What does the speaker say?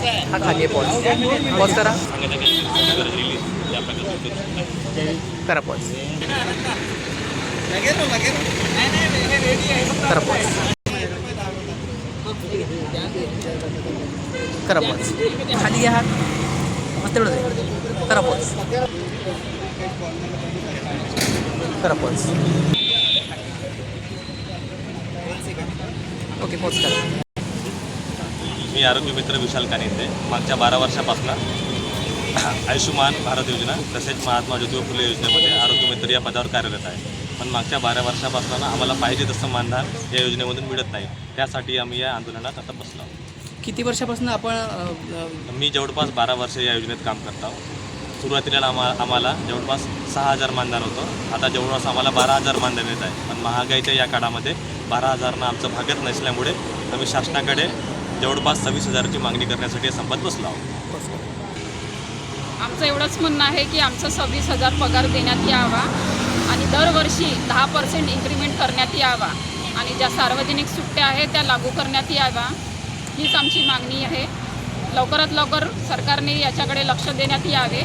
hak hak pos pos pos pos pos pos pos Oke, okay, pos मी आरोग्य मित्र विशाल कानिंदे. मागच्या बारा वर्षापासून आयुष्यमान भारत योजना तसेच महात्मा ज्योतिबा फुले योजनेमध्ये आरोग्य मित्र या पदावर कार्यरत आहे. पण मागच्या बारा वर्षापासून आम्हाला पाहिजे तसं मानधन या योजनेमधून मिळत नाही. त्यासाठी आम्ही या आंदोलनात आता बसलो आहोत. किती वर्षापासून आपण मी जवळपास बारा वर्ष या योजनेत काम करतो सुरुवातीला आम्हा आम्हाला जवळपास सहा हजार मानधन होतं. आता जवळपास आम्हाला बारा हजार मानधन येत आहे. पण महागाईच्या या काळामध्ये बारा हजारनं आमचं भागत नसल्यामुळे आम्ही शासनाकडे जवळपास सव्वीस हजाराची मागणी करण्यासाठी संपत बसलो आहोत. आमचं एवढंच म्हणणं आहे की आमचं सव्वीस हजार पगार देण्यात यावा आणि दरवर्षी दहा पर्सेंट इन्क्रीमेंट करण्यात यावा आणि ज्या सार्वजनिक सुट्ट्या आहेत त्या लागू करण्यात याव्या. हीच आमची मागणी आहे. लवकरात लवकर सरकारने याच्याकडे लक्ष देण्यात यावे.